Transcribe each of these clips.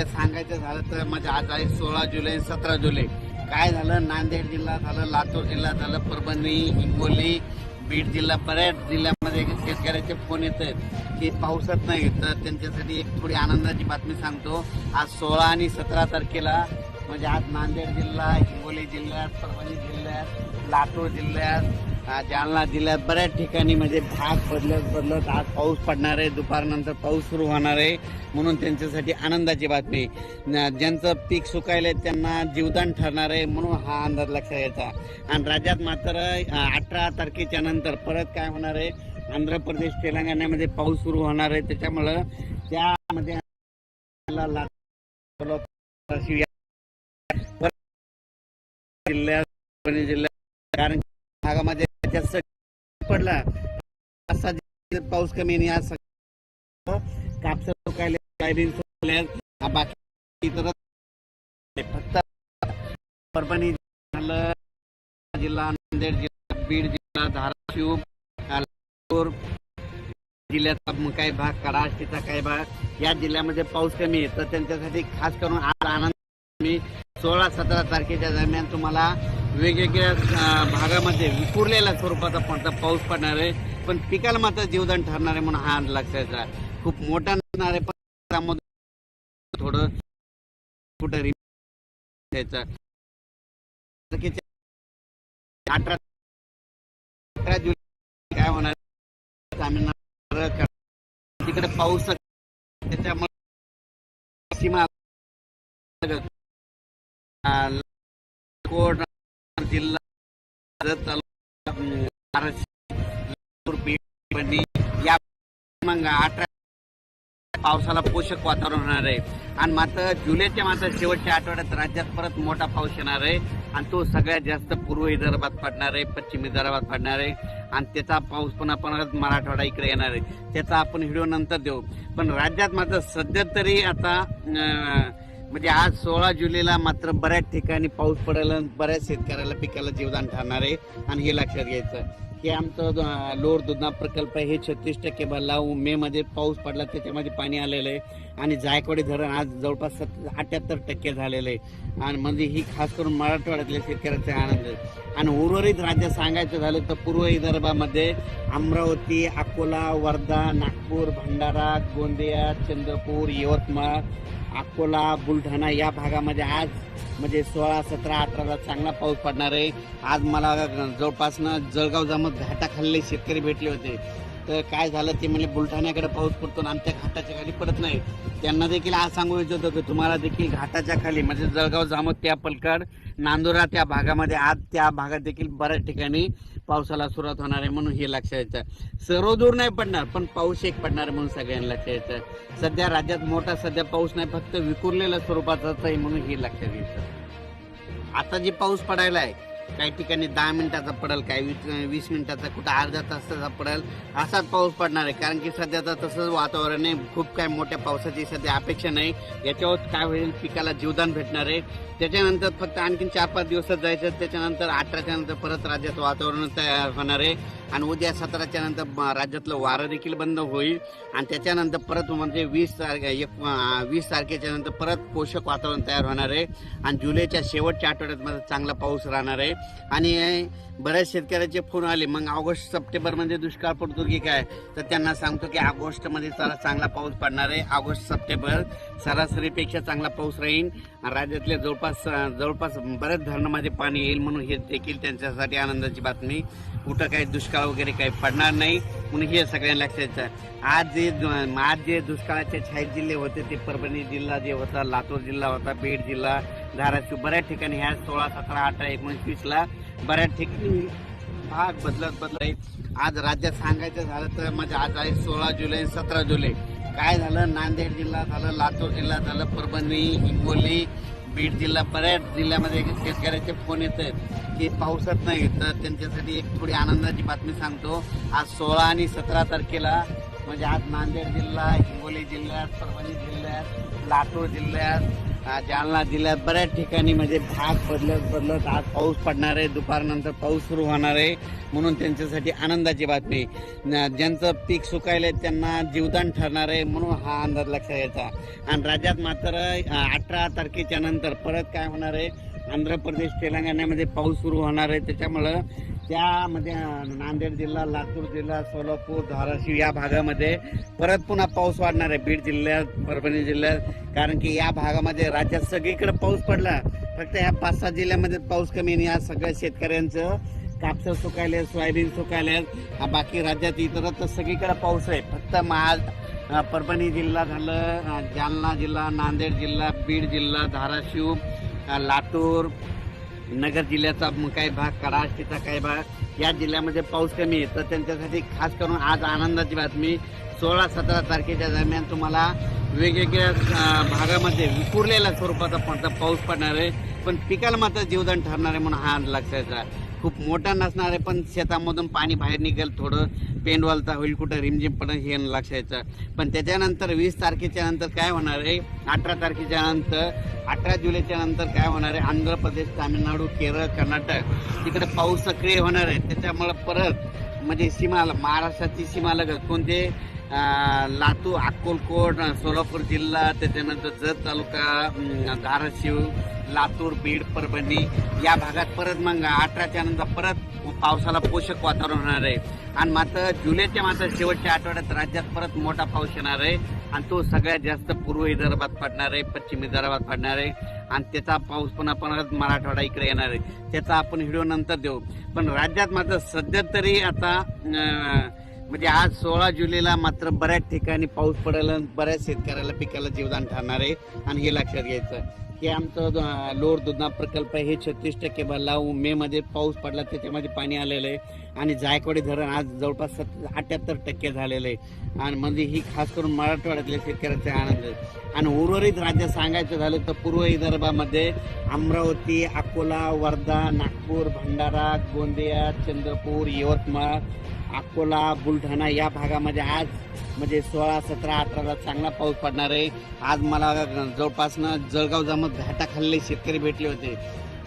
राज्यात सांगायचं झालं तर म्हणजे आज आहे सोळा जुलै सतरा जुलै. काय झालं? नांदेड जिल्हा झालं लातूर जिल्हा झालं परभणी हिंगोली बीड जिल्हा बऱ्याच जिल्ह्यामध्ये शेतकऱ्याचे फोन येत आहेत. की पाऊसच नाही तर त्यांच्यासाठी एक थोडी आनंदाची बातमी सांगतो. आज सोळा आणि सतरा तारखेला म्हणजे आज नांदेड जिल्हा हिंगोली जिल्ह्यात परभणी जिल्ह्यात लातूर जिल्ह्यात जालना जिल्ह्यात बऱ्याच ठिकाणी म्हणजे भाग बदलत बदलत आज पाऊस पडणार आहे. दुपारनंतर पाऊस सुरू होणार आहे. म्हणून त्यांच्यासाठी आनंदाची बातमी. ज्यांचं पीक सुकायलंय त्यांना जीवदान ठरणार आहे म्हणून हा अंदाज लक्षात यायचा. आणि राज्यात मात्र अठरा तारखेच्या नंतर परत काय होणार आहे? आंध्र प्रदेश तेलंगणामध्ये पाऊस सुरू होणार आहे. त्याच्यामुळं त्यामध्ये जिल्ह्यात जिल्ह्यात कारण भागामध्ये पडला. असा पाऊस कमी आणि आज कापस सोयाबीन बाकी इतर फक्त परभणी जिल्हा नांदेड जिल्हा बीड जिल्हा धाराशिव लातूर जिल्ह्याचा काही भाग कराडचा काही भाग. या जिल्ह्यामध्ये पाऊस कमी आहे तर त्यांच्यासाठी खास करून आज आनंद मी सोळा सतरा तारखेच्या दरम्यान तुम्हाला वेगवेगळ्या भागामध्ये विखुरलेल्या स्वरूपाचा पडता पाऊस पडणार आहे. पण पिकाला मात्र जीवदान ठरणार आहे म्हणून हा लक्षाचा खूप मोठा नसणार आहे पण त्यामध्ये थोडं कुठं अठरा अठरा जुलै काय होणार तामिळनाडू तिकडे पाऊस त्याच्यामुळे सीमा कोट जिल्हा तालुका, मग अठरा पावसाला पोषक वातावरण होणार आहे. आणि मात्र जुलैच्या मात्र शेवटच्या आठवड्यात राज्यात परत मोठा पाऊस येणार आहे. आणि तो सगळ्यात जास्त पूर्व विदर्भात पडणार आहे पश्चिम विदर्भात पडणार आहे. आणि त्याचा पाऊस पण आपण मराठवाडा इकडे येणार आहे. त्याचा आपण व्हिडिओ नंतर देऊ. पण राज्यात मात्र सध्या तरी आता म्हणजे आज सोळा जुलैला मात्र बऱ्याच ठिकाणी पाऊस पडायला बऱ्याच शेतकऱ्याला पिकाला जीवदान ठरणार आहे. आणि हे लक्षात घ्यायचं की आमचं लोअर दुधना प्रकल्प हे छत्तीस टक्के भरला मे मध्ये पाऊस पडला त्याच्यामध्ये पाणी आलेलं आहे. आणि जायकवाडी धरण आज जवळपास सत अठ्याहत्तर टक्के झालेलं आहे. आणि म्हणजे ही खास करून मराठवाड्यातल्या शेतकऱ्याचा आनंद आहे. आणि उर्वरित राज्य सांगायचं झालं तर पूर्व विदर्भामध्ये अमरावती अकोला वर्धा नागपूर भंडारा गोंदिया चंद्रपूर यवतमाळ अकोला बुलढाणा या भागामध्ये आज म्हणजे सोळा सतरा अठराला चांगला पाऊस पडणार आहे. आज मला जवळपासनं जळगाव जामत घाटाखाल्ले शेतकरी भेटले होते. तर काय झालं ते म्हणजे बुलढाण्याकडे पाऊस पडतो आणि आमच्या घाटाच्या खाली पडत नाही. त्यांना देखील आज सांगू इच्छित होतो तुम्हाला देखील घाटाच्या खाली म्हणजे जळगाव जामोद त्या पलकड नांदुरा त्या भागामध्ये आज त्या भागात देखील बऱ्याच ठिकाणी पावसाला सुरुवात होणार आहे म्हणून हे लक्षात यायचं सर्व दूर नाही पडणार पण पाऊस एक पडणार आहे म्हणून सगळ्यांना लक्षात यायचं सध्या राज्यात मोठा सध्या पाऊस नाही फक्त विखुरलेल्या स्वरूपाचाच आहे म्हणून हे लक्षात यायचं आता जे पाऊस पडायला आहे काही ठिकाणी दहा मिनिटाचा पडेल काही वीस वीस मिनिटाचा कुठं अर्धा तासाचा पडेल असाच पाऊस पडणार आहे. कारण की सध्या तर तसंच वातावरण आहे. खूप काय मोठ्या पावसाची सध्या अपेक्षा नाही. याच्यावर काय होईल पिकाला जीवदान भेटणार आहे. त्याच्यानंतर फक्त आणखीन चार पाच दिवसात जायचं त्याच्यानंतर अठराच्या नंतर परत राज्यात वातावरण तयार होणार आहे. आणि उद्या सतराच्या नंतर राज्यातलं वारं देखील बंद होईल. आणि त्याच्यानंतर परत म्हणजे वीस तारखे एक वीस तारखेच्या नंतर परत पोषक वातावरण तयार होणार आहे. आणि जुलैच्या शेवटच्या आठवड्यात चांगला पाऊस राहणार आहे. आणि बऱ्याच शेतकऱ्याचे फोन आले. मग ऑगस्ट सप्टेंबरमध्ये दुष्काळ पडतो की काय? तर त्यांना सांगतो की ऑगस्टमध्ये जरा चांगला पाऊस पडणार आहे. ऑगस्ट सप्टेंबर सरासरीपेक्षा चांगला पाऊस राहील. राज्यातल्या जवळपास जवळपास बऱ्याच धरणामध्ये पाणी येईल म्हणून हे देखील त्यांच्यासाठी आनंदाची बातमी. कुठं काही दुष्काळ वगैरे काही पडणार नाही म्हणून हे सगळ्यांना लक्षात आज जे आज जे दुष्काळाचे छाई जिल्हे होते ते परभणी जिल्हा जे होता लातूर जिल्हा होता बीड जिल्हा धाराशिव बऱ्याच ठिकाणी ह्या सोळा सतरा अठरा एकोणीस वीसला बऱ्याच ठिकाणी भाग बदलत बदलत आज राज्यात सांगायचं झालं तर म्हणजे आज आहे सोळा जुलै सतरा जुलै. काय झालं? नांदेड जिल्हा झालं लातूर जिल्हा झालं परभणी हिंगोली बीड जिल्हा बऱ्याच जिल्ह्यामध्ये शेतकऱ्याचे फोन येत आहेत. की पाऊसच नाही तर त्यांच्यासाठी एक थोडी आनंदाची बातमी सांगतो. आज सोळा आणि सतरा तारखेला म्हणजे आज नांदेड जिल्हा हिंगोली जिल्ह्यात परभणी जिल्ह्यात लातूर जिल्ह्यात जालना जिल्ह्यात बऱ्याच ठिकाणी म्हणजे भाग बदलत बदलत आज पाऊस पडणार आहे. दुपारनंतर पाऊस सुरू होणार आहे. म्हणून त्यांच्यासाठी आनंदाची बातमी. न- ज्यांचं पीक सुकायलंय त्यांना जीवदान ठरणार आहे म्हणून हा अंदाज लक्षात यायचा आणि राज्यात मात्र अठरा तारखेच्या नंतर परत काय होणार आहे? आंध्र प्रदेश तेलंगणामध्ये पाऊस सुरू होणार आहे. त्याच्यामुळं त्यामध्ये नांदेड जिल्हा लातूर जिल्हा सोलापूर धाराशिव या भागामध्ये परत पुन्हा पाऊस वाढणार आहे. बीड जिल्ह्यात परभणी जिल्ह्यात. कारण की या भागामध्ये राज्यात सगळीकडे पाऊस पडला. फक्त या पाच सहा जिल्ह्यामध्ये पाऊस कमी आणि या सगळ्या शेतकऱ्यांचं कापसं सुकायले सोयाबीन सुकायले बाकी राज्यात इतरत्र सगळीकडे पाऊस आहे. फक्त महा परभणी जिल्हा झालं जालना जिल्हा नांदेड जिल्हा बीड जिल्हा धाराशिव लातूर नगर जिल्ह्याचा मग काही भाग कराष्टीचा काही भाग या जिल्ह्यामध्ये पाऊस कमी आहे. तर त्यांच्यासाठी खास करून आज आनंदाची बातमी सोळा सतरा तारखेच्या दरम्यान तुम्हाला वेगवेगळ्या भागामध्ये विखुरलेल्या स्वरूपाचा पडता पाऊस पडणार आहे. पण पिकाला मात्र जीवदान ठरणार आहे म्हणून हा लक्षाचा खूप मोठा नसणार आहे पण शेतामधून पाणी बाहेर निघेल थोडं पेंडवालचा होईल कुठं रिमझिम पडेल हे लक्षायचं पण त्याच्यानंतर वीस तारखेच्या नंतर काय होणार आहे? अठरा तारखेच्या नंतर अठरा जुलैच्या नंतर काय होणार आहे? आंध्र प्रदेश तामिळनाडू केरळ कर्नाटक तिकडे पाऊस सक्रिय होणार आहे. त्याच्यामुळे परत म्हणजे सीमा महाराष्ट्राची सीमा लगत कोणते? लातूर अक्कलकोट सोलापूर जिल्हा त्याच्यानंतर जत तालुका धाराशिव लातूर बीड परभणी या भागात परत मग अठराच्या नंतर परत पावसाला पोषक वातावरण होणार आहे. आणि मात्र जुलैच्या मात्र शेवटच्या आठवड्यात राज्यात परत मोठा पाऊस येणार आहे. आणि तो सगळ्यात जास्त पूर्व विदर्भात पडणार आहे पश्चिम विदर्भात पडणार आहे. आणि त्याचा पाऊस पण आपण मराठवाडा इकडे येणार आहे. त्याचा आपण व्हिडिओ नंतर देऊ. पण राज्यात मात्र सध्या तरी आता म्हणजे आज सोळा जुलैला मात्र बऱ्याच ठिकाणी पाऊस पडायला आणि बऱ्याच शेतकऱ्याला पिकाला जीवदान ठरणार आहे. आणि हे लक्षात घ्यायचं हे आमचं लोअर दुधना प्रकल्प आहे. हे छत्तीस टक्के भरला मे मध्ये पाऊस पडला त्याच्यामध्ये पाणी आलेलं आहे. आणि जायकवाडी धरण आज जवळपास सत अठ्याहत्तर टक्के झालेलं आहे. आणि म्हणजे ही खास करून मराठवाड्यातल्या शेतकऱ्याचा आनंद आहे. आणि उर्वरित राज्य सांगायचं झालं तर पूर्व विदर्भामध्ये अमरावती अकोला वर्धा नागपूर भंडारा गोंदिया चंद्रपूर यवतमाळ अकोला बुलढाणा या भागामध्ये आज म्हणजे सोळा सतरा अठराला चांगला पाऊस पडणार आहे. आज मला जवळपासनं जळगाव जामत घाटाखाल्ले शेतकरी भेटले होते.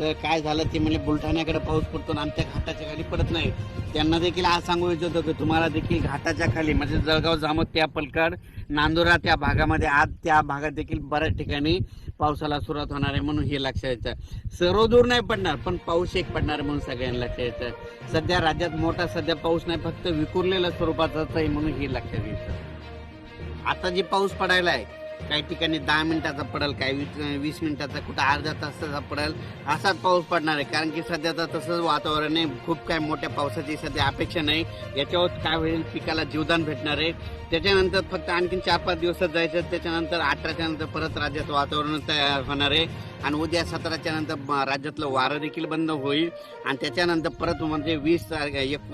तर काय झालं ते म्हणजे बुलढाण्याकडे पाऊस पडतो आणि आमच्या घाटाच्या खाली पडत नाही. त्यांना देखील आज सांगू इच्छित होतो तुम्हाला देखील घाटाच्या खाली म्हणजे जळगाव जामत त्या पलकड नांदुरा त्या भागामध्ये आज त्या भागात देखील बऱ्याच ठिकाणी पावसाला सुरुवात होणार आहे म्हणून हे लक्षात यायचं सर्व दूर नाही पडणार पण पाऊस एक पडणार आहे म्हणून सगळ्यांना लक्षात यायचं सध्या राज्यात मोठा सध्या पाऊस नाही फक्त विखुरलेल्या स्वरूपाचाच आहे म्हणून हे लक्षात यायचं आता जे पाऊस पडायला आहे काही ठिकाणी दहा मिनिटाचा पडेल काही वीस वीस मिनिटाचा कुठं अर्धा तासाचा पडेल असाच पाऊस पडणार आहे. कारण की सध्या तर तसंच वातावरण आहे. खूप काय मोठ्या पावसाची सध्या अपेक्षा नाही. याच्यावर काय होईल? पिकाला जीवदान भेटणार आहे. त्याच्यानंतर फक्त आणखीन चार पाच दिवसात जायचं. त्याच्यानंतर अठराच्या नंतर परत राज्याचं वातावरण तयार होणार आहे. आणि उद्या सतराच्या नंतर राज्यातलं वारं देखील बंद होईल. आणि त्याच्यानंतर परत म्हणजे वीस तारखे एक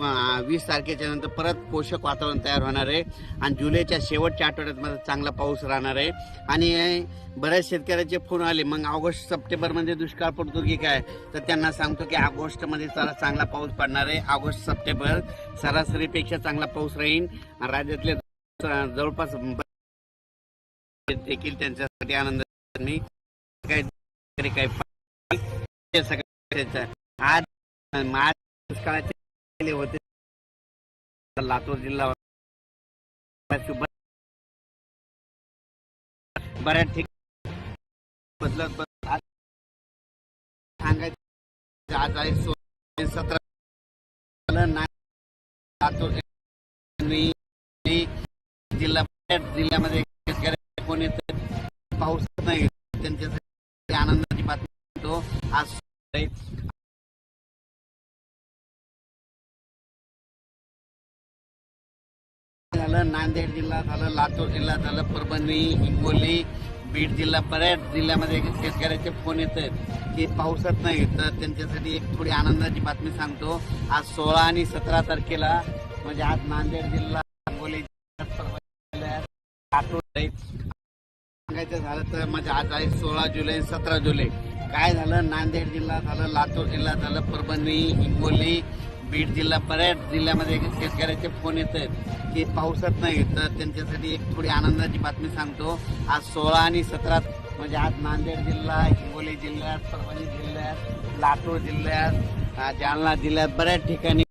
वीस तारखेच्या नंतर परत पोषक वातावरण तयार होणार आहे. आणि जुलैच्या शेवटच्या आठवड्यात चांगला पाऊस राहणार आहे. आणि बऱ्याच शेतकऱ्याचे फोन आले. मग ऑगस्ट सप्टेंबरमध्ये दुष्काळ पडतो की काय? तर त्यांना सांगतो की ऑगस्टमध्ये जरा चांगला पाऊस पडणार आहे. ऑगस्ट सप्टेंबर सरासरीपेक्षा चांगला पाऊस राहील. आणि राज्यातले जवळपास देखील त्यांच्यासाठी आनंद काही तरी काही सगळं आज दुष्काळाचे होते. लातूर जिल्हा बऱ्याच ठिकाणी बदलत सांगायचं आज आहे सोळा सतरा. लातूर जिल्हा जिल्ह्यामध्ये कोणी पाहू शकत पाऊस नाही. त्यांच्या आज झालं नांदेड जिल्हा झालं लातूर जिल्हा झालं परभणी हिंगोली बीड जिल्हा बऱ्याच जिल्ह्यामध्ये शेतकऱ्याचे फोन येत आहेत की पावसात नाही तर त्यांच्यासाठी एक थोडी आनंदाची बातमी सांगतो. आज सोळा आणि सतरा तारखेला म्हणजे आज नांदेड जिल्हा हिंगोली परभणी जिल्ह्यात, लातूर सांगायचं झालं तर माझ्या आज आहे सोळा जुलै सतरा जुलै. काय झालं? नांदेड जिल्हा झालं लातूर जिल्हा झालं परभणी हिंगोली बीड जिल्हा बऱ्याच जिल्ह्यामध्ये शेतकऱ्याचे फोन येत आहेत की पावसात नाही तर त्यांच्यासाठी एक थोडी आनंदाची बातमी सांगतो. आज सोळा आणि सतरा म्हणजे आज नांदेड जिल्हा हिंगोली जिल्ह्यात परभणी जिल्ह्यात लातूर जिल्ह्यात जालना जिल्ह्यात बऱ्याच ठिकाणी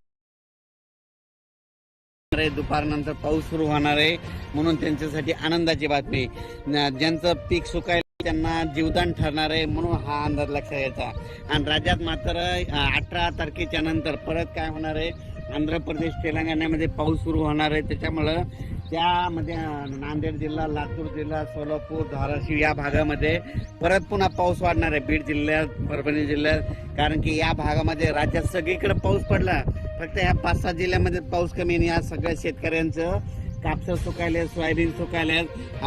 आहे. दुपारनंतर पाऊस सुरू होणार आहे. म्हणून त्यांच्यासाठी आनंदाची बातमी. ज्यांचं पीक सुकायला त्यांना जीवदान ठरणार आहे म्हणून हा अंदाज लक्षात यायचा आणि राज्यात मात्र अठरा तारखेच्या नंतर परत काय होणार आहे? आंध्र प्रदेश तेलंगणामध्ये पाऊस सुरू होणार आहे. त्याच्यामुळं त्यामध्ये नांदेड जिल्हा लातूर जिल्हा सोलापूर धाराशिव या भागामध्ये परत पुन्हा पाऊस वाढणार आहे. बीड जिल्ह्यात परभणी जिल्ह्यात. कारण की या भागामध्ये राज्यात सगळीकडे पाऊस पडला. फक्त ह्या पाच सात जिल्ह्यामध्ये पाऊस कमी आणि या सगळ्या शेतकऱ्यांचं कापसं सुकायले सोयाबीन सुकायले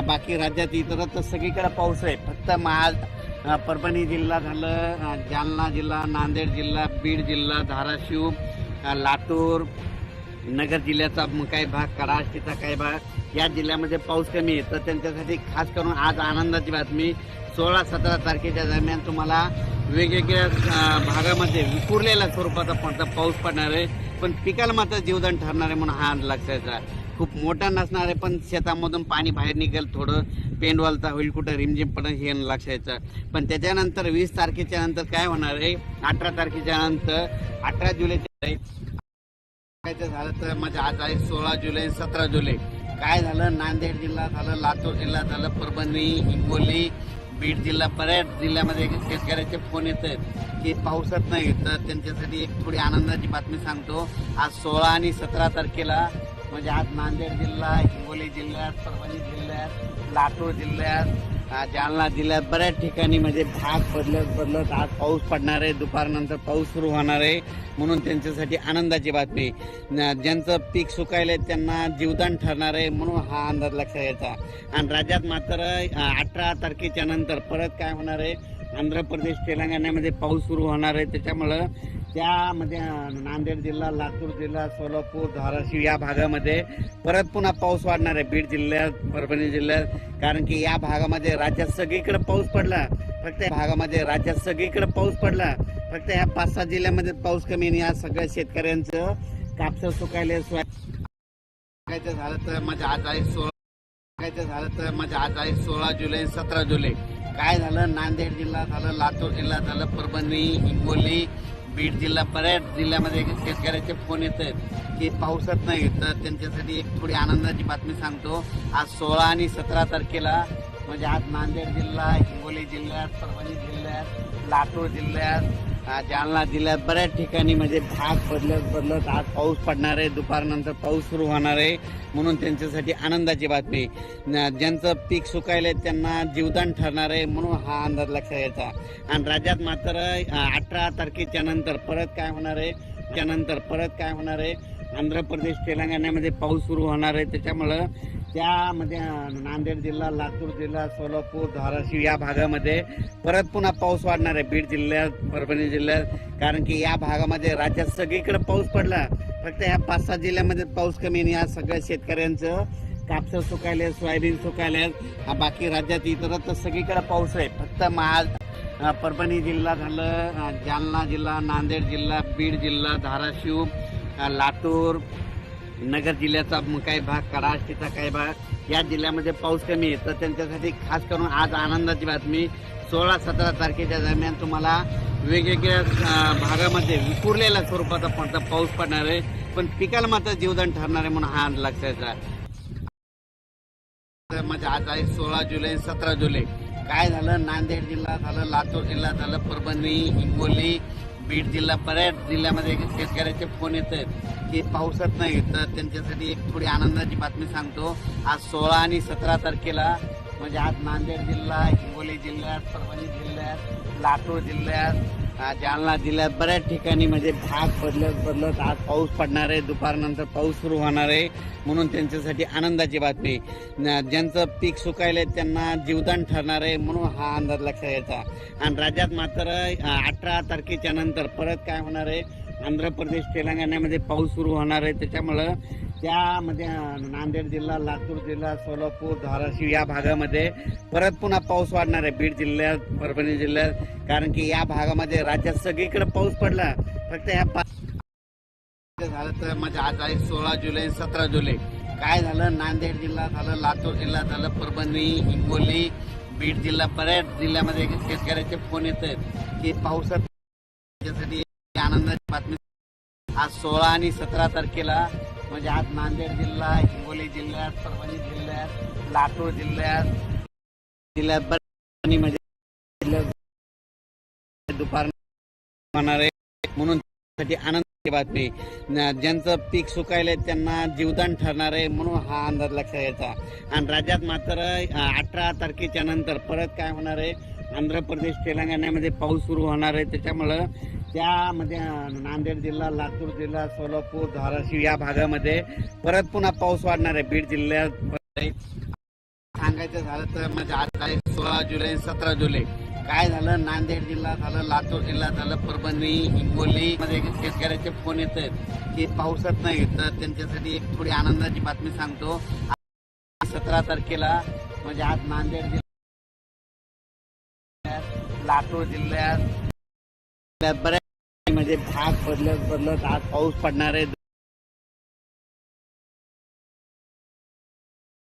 बाकी राज्यात इतरत्र सगळीकडे पाऊस आहे. फक्त महाल परभणी जिल्हा झालं जालना जिल्हा नांदेड जिल्हा बीड जिल्हा धाराशिव लातूर नगर जिल्ह्याचा काही भाग कराष्टीचा काही भाग. या जिल्ह्यामध्ये पाऊस कमी आहे. तर त्यांच्यासाठी खास करून आज आनंदाची बातमी सोळा सतरा तारखेच्या दरम्यान तुम्हाला वेगवेगळ्या भागामध्ये विखुरलेल्या स्वरूपाचा पडता पाऊस पडणार आहे. पण पिकाला मात्र जीवदान ठरणार आहे म्हणून हा लक्षाचा खूप मोठा नसणार आहे पण शेतामधून पाणी बाहेर निघेल थोडं पेंडवालचा होईल कुठं रिमझिम पडेल हे लक्षायचं पण त्याच्यानंतर वीस तारखेच्या नंतर काय होणार आहे? अठरा तारखेच्या नंतर अठरा जुलैच्या झालं तर म्हणजे आज आहे सोळा जुलै सतरा जुलै. काय झालं? नांदेड जिल्हा झालं लातूर जिल्हा झालं परभणी हिंगोली बीड जिल्हा बऱ्याच जिल्ह्यामध्ये शेतकऱ्याचे फोन येत आहेत की पावसात नाही तर त्यांच्यासाठी एक थोडी आनंदाची बातमी सांगतो. आज सोळा आणि सतरा तारखेला म्हणजे आज नांदेड जिल्हा हिंगोली जिल्ह्यात परभणी जिल्ह्यात लातूर जिल्ह्यात जालना जिल्ह्यात बऱ्याच ठिकाणी म्हणजे भाग बदलत बदलत आज पाऊस पडणार आहे. दुपारनंतर पाऊस सुरू होणार आहे. म्हणून त्यांच्यासाठी आनंदाची बातमी. न- ज्यांचं पीक सुकायले त्यांना जीवदान ठरणार आहे म्हणून हा अंदाज लक्षात यायचा. आणि राज्यात मात्र अठरा तारखेच्या नंतर परत काय होणार आहे? आंध्र प्रदेश तेलंगणामध्ये पाऊस सुरू होणार आहे. त्याच्यामुळं त्यामध्ये नांदेड जिल्हा लातूर जिल्हा सोलापूर धाराशिव या भागामध्ये परत पुन्हा पाऊस वाढणार आहे. बीड जिल्ह्यात परभणी जिल्ह्यात. कारण की या भागामध्ये राज्यात सगळीकडे पाऊस पडला. फक्त या भागामध्ये राज्यात सगळीकडे पाऊस पडला. फक्त या पाच सहा जिल्ह्यामध्ये पाऊस कमी आणि या सगळ्या शेतकऱ्यांचं कापसं सुकायला सुकायचं झालं तर माझ्या आज आहे सोळा झालं तर माझ्या आज आहे सोळा जुलै सतरा जुलै. काय झालं? नांदेड जिल्हा झालं लातूर जिल्हा झालं परभणी हिंगोली बीड जिल्हा बऱ्याच जिल्ह्यामध्ये शेतकऱ्याचे फोन येत आहेत की पावसात नाही तर त्यांच्यासाठी एक थोडी आनंदाची बातमी सांगतो. आज सोळा आणि सतरा तारखेला म्हणजे आज नांदेड जिल्हा हिंगोली जिल्ह्यात परभणी जिल्ह्यात लातूर जिल्ह्यात जालना जिल्ह्यात बऱ्याच ठिकाणी म्हणजे भाग बदलत बदलत आज पाऊस पडणार आहे. दुपारनंतर पाऊस सुरू होणार आहे. म्हणून त्यांच्यासाठी आनंदाची बातमी. ज्यांचं पीक सुकायले त्यांना जीवदान ठरणार आहे म्हणून हा अंदाज लक्षात यायचा. आणि राज्यात मात्र अठरा तारखेच्या नंतर परत काय होणार आहे? त्यानंतर परत काय होणार आहे? आंध्र प्रदेश तेलंगणामध्ये पाऊस सुरू होणार आहे. त्याच्यामुळं त्यामध्ये नांदेड जिल्हा लातूर जिल्हा सोलापूर धाराशिव या भागामध्ये परत पुन्हा पाऊस वाढणार आहे. बीड जिल्ह्यात परभणी जिल्ह्यात. कारण की या भागामध्ये राज्यात सगळीकडे पाऊस पडला. फक्त ह्या पाच सहा जिल्ह्यामध्ये पाऊस कमी आणि या सगळ्या शेतकऱ्यांचं कापसं सुकायले सोयाबीन सुकायले बाकी राज्यात इतरत्र सगळीकडे पाऊस आहे. फक्त महाल परभणी जिल्हा झालं जालना जिल्हा नांदेड जिल्हा बीड जिल्हा धाराशिव लातूर नगर जिल्ह्याचा काय काही भाग कराष्टीचा काही भाग या जिल्ह्यामध्ये पाऊस कमी आहे. तर त्यांच्यासाठी खास करून आज आनंदाची बातमी सोळा सतरा तारखेच्या दरम्यान तुम्हाला वेगवेगळ्या भागामध्ये विखुरलेल्या स्वरूपाचा पडता पाऊस पडणार आहे. पण पिकाला मात्र जीवदान ठरणार आहे म्हणून हा लक्षायचा म्हणजे आज आहे सोळा जुलै सतरा जुलै. काय झालं? नांदेड जिल्हा झालं लातूर जिल्हा झालं परभणी हिंगोली बीड जिल्हा बऱ्याच जिल्ह्यामध्ये शेतकऱ्याचे फोन येत आहेत की पावसात नाही तर त्यांच्यासाठी एक थोडी आनंदाची बातमी सांगतो. आज सोळा आणि सतरा तारखेला म्हणजे आज नांदेड जिल्हा हिंगोली जिल्ह्यात परभणी जिल्ह्यात लातूर जिल्ह्यात जालना जिल्ह्यात बऱ्याच ठिकाणी म्हणजे भाग बदलत बदलत आज पाऊस पडणार आहे. दुपारनंतर पाऊस सुरू होणार आहे. म्हणून त्यांच्यासाठी आनंदाची बातमी. न- ज्यांचं पीक सुकायले त्यांना जीवदान ठरणार आहे म्हणून हा अंदाज लक्षात यायचा आणि राज्यात मात्र अठरा तारखेच्या नंतर परत काय होणार आहे? आंध्र प्रदेश तेलंगणामध्ये पाऊस सुरू होणार आहे. त्याच्यामुळं त्यामध्ये नांदेड जिल्हा लातूर जिल्हा सोलापूर धाराशिव या भागामध्ये परत पुन्हा पाऊस वाढणार आहे. बीड जिल्ह्यात परभणी जिल्ह्यात. कारण की या भागामध्ये राज्यात सगळीकडे पाऊस पडला. फक्त ह्या झालं तर म्हणजे आज आहे सोळा जुलै सतरा जुलै. काय झालं? नांदेड जिल्हा झालं लातूर जिल्हा झालं परभणी हिंगोली बीड जिल्हा बऱ्याच जिल्ह्यामध्ये शेतकऱ्याचे फोन येत आहेत की पावसात आनंदाची बातमी आज सोळा आणि सतरा तारखेला म्हणजे आज नांदेड जिल्हा हिंगोली जिल्ह्यात परभणी जिल्ह्यात लातूर जिल्ह्यात जिल्ह्यात बऱ्याच म्हणजे दुपार होणार आहे. म्हणून त्यासाठी आनंदाची बातमी. ज्यांचं पीक सुकायलंय त्यांना जीवदान ठरणार आहे म्हणून हा अंदाज लक्षात यायचा आणि राज्यात मात्र अठरा तारखेच्या नंतर परत काय होणार आहे? आंध्र प्रदेश तेलंगणामध्ये पाऊस सुरू होणार आहे. त्याच्यामुळं त्यामध्ये नांदेड जिल्हा लातूर जिल्हा सोलापूर धाराशिव या भागामध्ये परत पुन्हा पाऊस वाढणार आहे. बीड जिल्ह्यात सांगायचं झालं तर म्हणजे आज तारीख सोळा जुलै सतरा जुलै. काय झालं? नांदेड जिल्हा झालं लातूर जिल्हा झालं परभणी हिंगोली मध्ये शेतकऱ्याचे फोन येत आहेत की पावसात नाही तर त्यांच्यासाठी एक थोडी आनंदाची बातमी सांगतो. सतरा तारखेला म्हणजे आज नांदेड जिल्ह्यात लातूर जिल्ह्यात बऱ्याच म्हणजे भाग बदलत बदलत आज पाऊस पडणार आहे.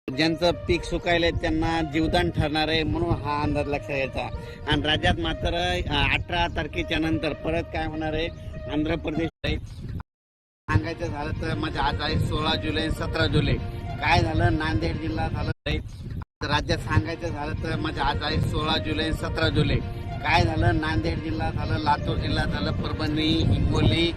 ज्यांचं पीक सुकायलंय त्यांना जीवदान ठरणार आहे म्हणून हा अंदाज लक्षात यायचा. आणि राज्यात मात्र अठरा तारखेच्या नंतर परत काय होणार आहे? आंध्र प्रदेश सांगायचं झालं तर माझ्या आज आहे सोळा जुलै सतरा जुलै. काय झालं? नांदेड जिल्हा झालं. राज्यात सांगायचं झालं तर माझ्या आज आहे सोळा जुलै सतरा जुलै. काय झालं? नांदेड जिल्हा झालं लातूर जिल्हा झालं परभणी हिंगोली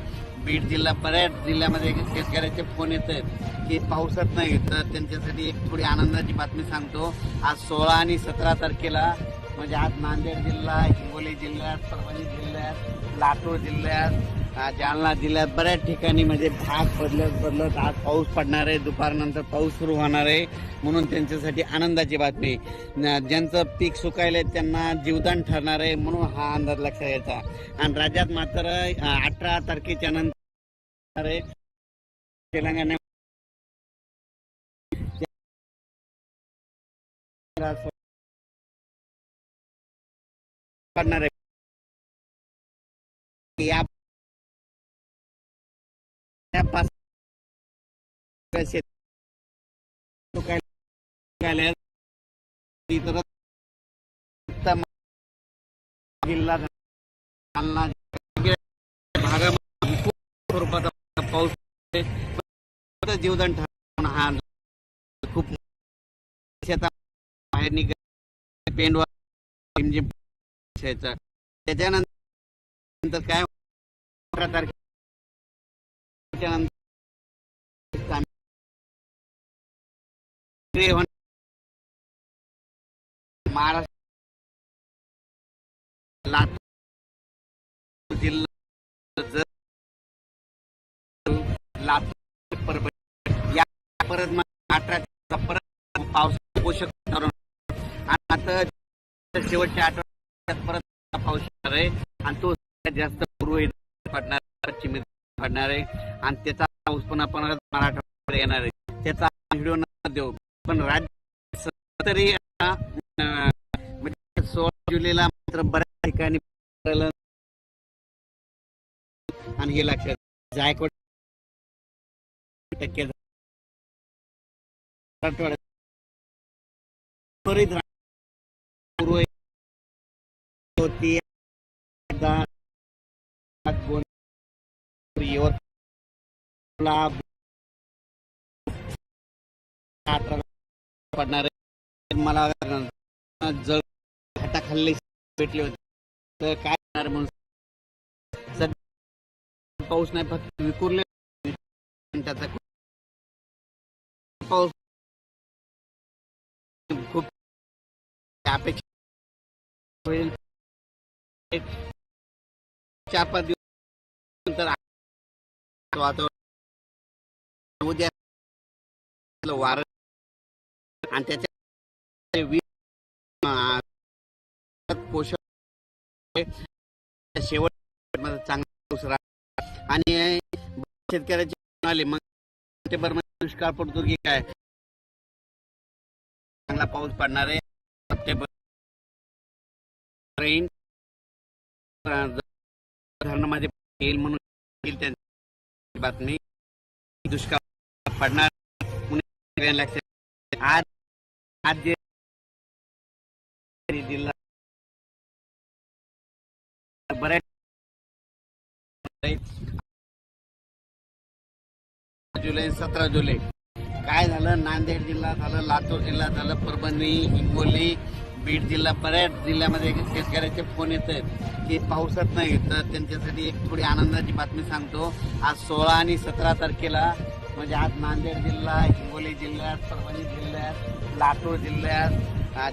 बीड जिल्हा बऱ्याच जिल्ह्यामध्ये शेतकऱ्याचे फोन येत आहेत की पावसात नाही तर त्यांच्यासाठी एक थोडी आनंदाची बातमी सांगतो. आज सोळा आणि सतरा तारखेला म्हणजे आज नांदेड जिल्हा हिंगोली जिल्ह्यात परभणी जिल्ह्यात लातूर जिल्ह्यात जालना जिल्ह्यात बऱ्याच ठिकाणी म्हणजे भाग बदलत बदलत आज पाऊस पडणार आहे. दुपारनंतर पाऊस सुरू होणार आहे. म्हणून त्यांच्यासाठी आनंदाची बातमी. ज्यांचं पीक सुकायलंय त्यांना जीवदान ठरणार आहे म्हणून हा अंदाज लक्षात यायचा. आणि राज्यात मात्र अठरा तारखेच्या नंतर तेलंगणा पडणार आहे. या जिल्हा जालना भागामध्ये खूप स्वरूपाचा पाऊस आहे. जीवदान ठरवून हा खूप शेता बाहेर निघ पेंडवा त्याच्यानंतर काय अठरा तारखेच्या त्यानंतर महाराष्ट्र लातूर जिल्हा लातूर परभणी या परत मग परत पाऊस पोषक ठरून आता शेवटच्या आठवड्यात परत पाऊस आहे आणि तो जास्त पूर्व पडणार पश्चिम विदर्भात पडणार आहे. आणि त्याचा उत्पन्न आपण पुन्हा येणार आहे. त्याचा व्हिडिओ न देऊ. पण राज्य तरी म्हणजे सोळा जुलैला मात्र बऱ्याच ठिकाणी आणि हे लक्षात जायकवाड टक्के होती. पडणार. आहे. मला जळ हाताखाली भेटले होते. तर काय होणार म्हणून? सध्या पाऊस नाही फक्त विकुरले त्याचा पाऊस खूप अपेक्षा होईल. चार पाच दिवस वातावरण वातावरण उद्या वार आणि त्याच्या पोषण शेवट चांगला पाऊस आणि शेतकऱ्याचे आले मग सप्टेंबरमध्ये म्हणजे दुष्काळ पडतो की काय? चांगला पाऊस पडणार आहे. सप्टेंबर येईल धरणामध्ये येईल म्हणून त्यांची बातमी. दुष्काळ पडणार. आज आज जे जिल्हा बऱ्याच जुलै सतरा जुलै. काय झालं? नांदेड जिल्हा झालं लातूर जिल्हा झालं परभणी हिंगोली बीड जिल्हा बऱ्याच जिल्ह्यामध्ये शेतकऱ्याचे फोन येत आहेत की पावसात नाही तर त्यांच्यासाठी एक थोडी आनंदाची बातमी सांगतो. आज सोळा आणि सतरा तारखेला म्हणजे आज नांदेड जिल्हा हिंगोली जिल्ह्यात परभणी जिल्ह्यात लातूर जिल्ह्यात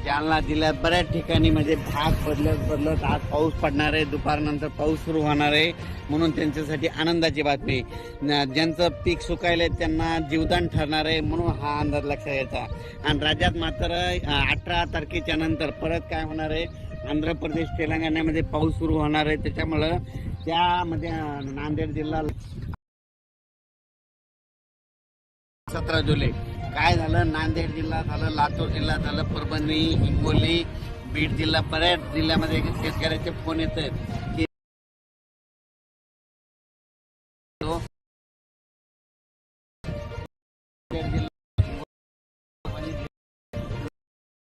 जालना जिल्ह्यात बऱ्याच ठिकाणी म्हणजे भाग बदलत बदलत आज पाऊस पडणार आहे. दुपारनंतर पाऊस सुरू होणार आहे. म्हणून त्यांच्यासाठी आनंदाची बातमी. न- ज्यांचं पीक सुकायलंय त्यांना जीवदान ठरणार आहे म्हणून हा अंदाज लक्षात यायचा आणि राज्यात मात्र अठरा तारखेच्या नंतर परत काय होणार आहे? आंध्र प्रदेश तेलंगणामध्ये पाऊस सुरू होणार आहे. त्याच्यामुळं त्यामध्ये नांदेड जिल्हा सतरा जुलै. काय झालं? नांदेड जिल्हा झालं लातूर जिल्हा झालं परभणी हिंगोली बीड जिल्हा बऱ्याच जिल्ह्यामध्ये शेतकऱ्याचे फोन येत आहेत की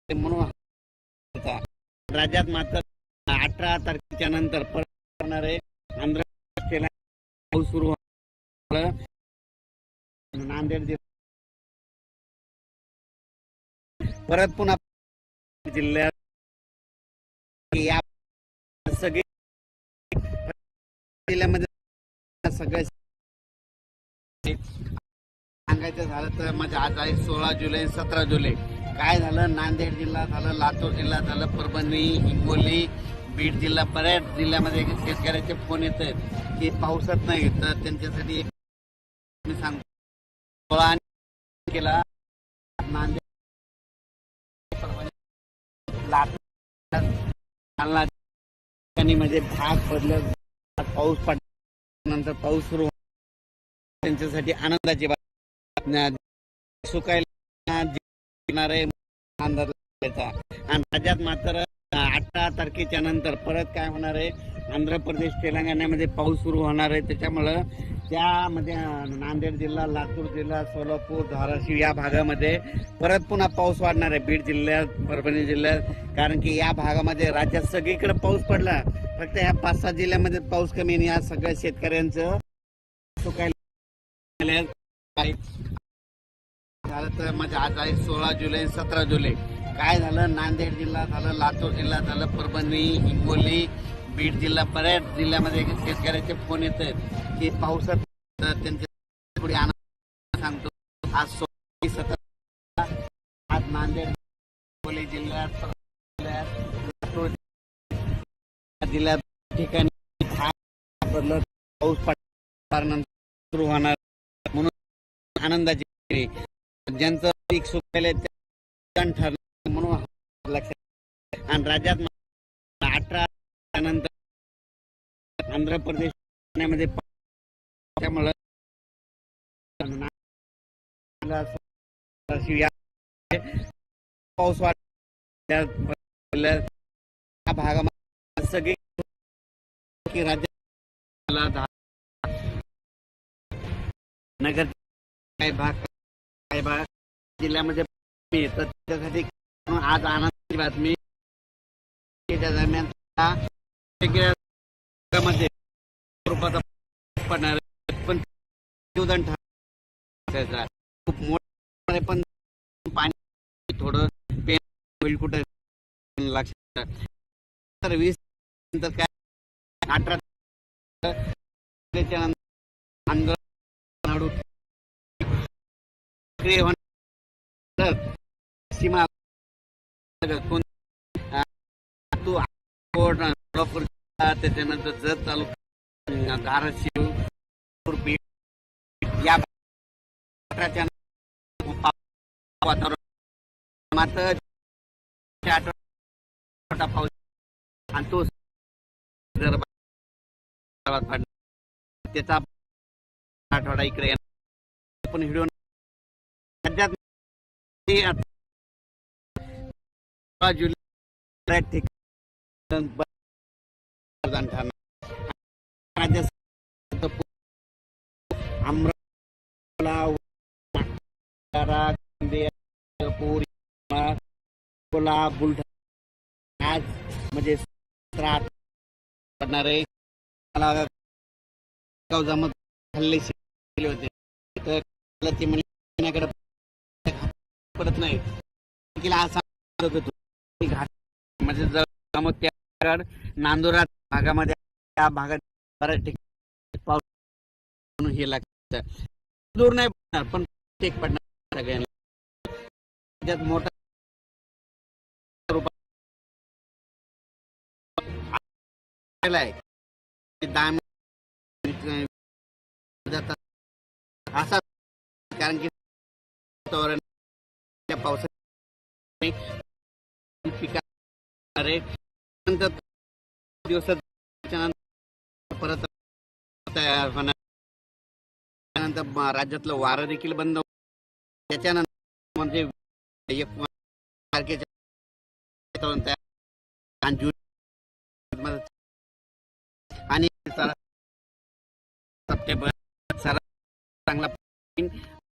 म्हणून राज्यात मात्र अठरा तारखेच्या नंतर परत आंध्र सुरू नांदेड परत पुन्हा जिल्ह्यात. सगळे जिल्ह्यामध्ये सगळे सांगायचं झालं तर माझ्या आज आहे सोळा जुलै सतरा जुलै. काय झालं? नांदेड जिल्हा झालं लातूर जिल्हा झालं परभणी हिंगोली बीड जिल्हा बऱ्याच जिल्ह्यामध्ये शेतकऱ्याचे फोन येत आहेत की पावसात नाही तर त्यांच्यासाठी मी सांगतो. सोळा आणि केला. लातूर ठिकाणी म्हणजे भाग पडलं. पाऊस पडल्यानंतर पाऊस सुरू त्यांच्यासाठी आनंदाची बातमी. सुकायला आणि राज्यात मात्र अठरा तारखेच्या नंतर परत काय होणार आहे? आंध्र प्रदेश तेलंगणामध्ये पाऊस सुरू होणार आहे. त्याच्यामुळं त्यामध्ये नांदेड जिल्हा लातूर जिल्हा सोलापूर धाराशिव या भागामध्ये परत पुन्हा पाऊस वाढणार आहे. बीड जिल्ह्यात परभणी जिल्ह्यात. कारण की या भागामध्ये राज्यात सगळीकडे पाऊस पडला. फक्त ह्या पाच सहा जिल्ह्यामध्ये पाऊस कमी आणि या सगळ्या शेतकऱ्यांचं झालं तर माझ्या आज आहे सोळा जुलै सतरा जुलै. काय झालं? नांदेड जिल्हा झालं लातूर जिल्हा झालं परभणी हिंगोली बीड जिल्हा बऱ्याच जिल्ह्यामध्ये शेतकऱ्याचे फोन येत आहेत की पावसात त्यांच्या थोडी आनंद सांगतो. आज सोळा सतरा आज नांदेड हिंगोली जिल्ह्यात जिल्ह्यात ठिकाणी पाऊस पडल्यानंतर सुरू होणार. म्हणून आनंदाची ज्यांचं पीक सुकायलंय ते ठरलं. म्हणून लक्षात आणि राज्यात त्यानंतर आंध्र प्रदेशमध्ये त्यामुळं पाऊस वाढ या भागामध्ये सगळी की राज्याला नगर काही भाग काही भाग जिल्ह्यामध्ये त्याच्यासाठी आज आनंदाची बातमी त्याच्या दरम्यान वेगवेगळ्या स्वरूपाचा पडणार पण जीवदान ठरवायचं खूप मोठे पण पाणी थोडं पेन होईल कुठं. लक्षात तर वीस नंतर काय? अठरा त्याच्यानंतर आंदोलन नाडू. सक्रिय होणार. सीमा कोण? तू कोट सोलापूर जिल्हा, त्याच्यानंतर जत तालुका धाराशिव या वातावरण मात्र पाऊस आणि तो त्याचा आठवडा इकडे पण व्हिडिओ राज्यात सोळा जुलै बऱ्याच प्रधान ठरणार. म्हणजे पडणार आहे. मला हल्ले केले होते. तर ते पडत नाही. तिला असं घाट म्हणजे नांदुरात भागामध्ये त्या भागात बऱ्याच ठिकाणी पाऊस म्हणून हे लागत. दूर नाही पडणार पण टेक पडणार सगळ्यांना. त्यात मोठा असा कारण की वातावरण त्या पावसात पिकारे नंतर दिवसात परत तयार होणार. त्यानंतर राज्यातलं वारं देखील बंद त्याच्यानंतर म्हणजे एक तारखेच्या आणि सप्टेंबर सारा चांगला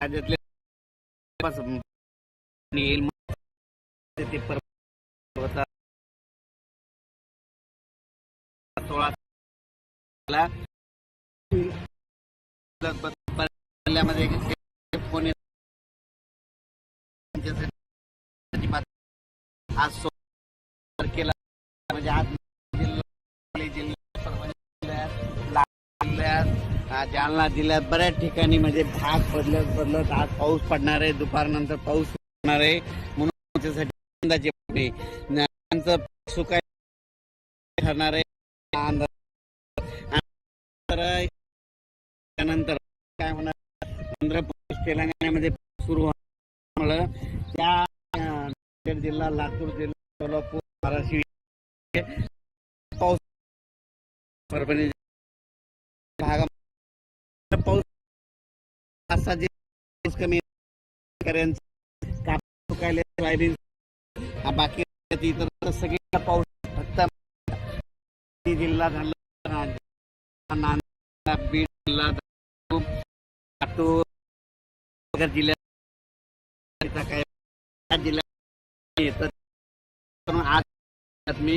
राज्यातले येईल. ते परत होता फोन आज सोळा म्हणजे आज जिल्ह्यात जालना जिल्ह्यात बऱ्याच ठिकाणी म्हणजे भाग बदलत बदलत आज पाऊस पडणार आहे. दुपारनंतर पाऊस पडणार आहे. म्हणून आमच्यासाठी अंदाजे सुकाय ठरणार आहे. अंदाज. त्यानंतर काय होणार? आंध्र प्रदेश तेलंगणामध्ये सुरू होण्यामुळं त्या नांदेड जिल्हा लातूर जिल्हा सोलापूर धाराशिव पाऊस परभणी भागामध्ये पाऊस असा जे पाऊस कमी शेतकऱ्यांचं कापूस सोयाबीन बाकी इतर सगळ्या पाऊस. फक्त जिल्हा झाला नांदेड. बीड जिल्हा लातूर नगर जिल्ह्यात जिल्ह्यात आज मी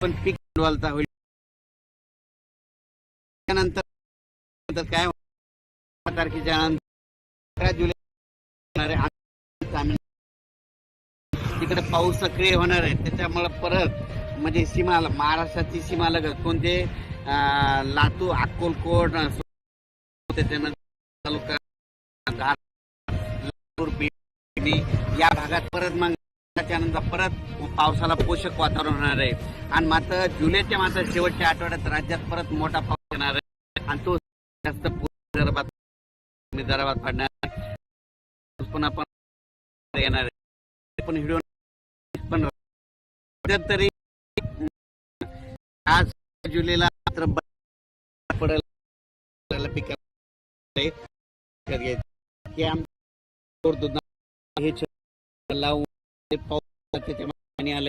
पण पीक भांडवलता होईल त्यानंतर काय तारखेच्या नंतर अकरा जुलै तिकडे पाऊस सक्रिय होणार आहे. त्याच्यामुळे परत म्हणजे सीमा महाराष्ट्राची सीमा लगत कोणते? लातूर अक्कलकोट त्याच्यानंतर तालुका लातूर या भागात परत मग त्याच्यानंतर परत पावसाला पोषक वातावरण होणार आहे. आणि मात्र जुलैच्या मात्र शेवटच्या आठवड्यात राज्यात परत मोठा पाऊस येणार आहे. आणि तो जास्त विदर्भात विदर्भात पडणार. पुन्हा पण येणार आहे. पण व्हिडिओ तरी आज जुलैला मात्र पिकाला लावून पाणी आले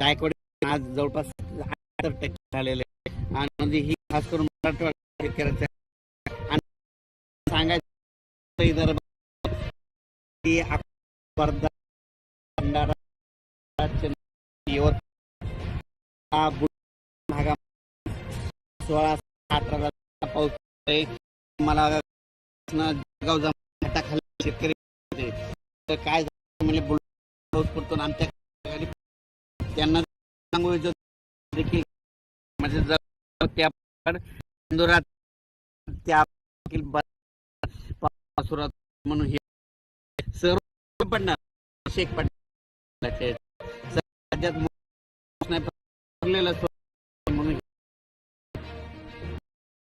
गायकवाड आज जवळपास सत्तर टक्के झालेले आणि म्हणजे ही खास करून मराठवाडा शेतकऱ्याचा. आणि सांगायचं विदर्भात की भंडारा सोळा अठरा पाऊस मला जळगाव जाऊन शेतकरी तर काय झालं म्हणजे पाऊस पडतो आमच्या त्यांना सांगू इच्छितो देखील. म्हणजे जर त्या इंदोरात त्या देखील म्हणून हे सर्व पडणार. शेख पडणार ते राज्यात पाऊस नाही म्हणून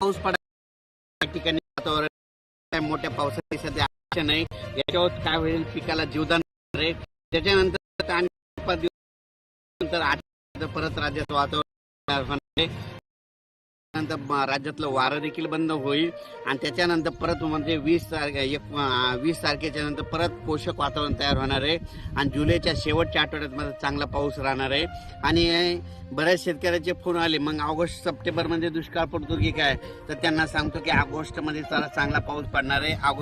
पाऊस पडा ठिकाणी वातावरण मोठ्या पावसाची सध्या अपेक्षा नाही. याच्यावर काय होईल? पिकाला जीवदान त्याच्यानंतर पाच दिवस परत राज्यात वातावरण नंतर राज्यातलं वारं देखील बंद होईल. आणि त्याच्यानंतर परत म्हणजे वीस तारखे एक वीस तारखेच्या नंतर परत पोषक वातावरण तयार होणार आहे. आणि जुलैच्या शेवटच्या आठवड्यात मध्ये चांगला पाऊस राहणार आहे. आणि बऱ्याच शेतकऱ्याचे फोन आले मग ऑगस्ट सप्टेंबरमध्ये दुष्काळ पडतो की काय? तर त्यांना सांगतो की ऑगस्टमध्ये जरा चांगला पाऊस पडणार आहे. ऑगस्ट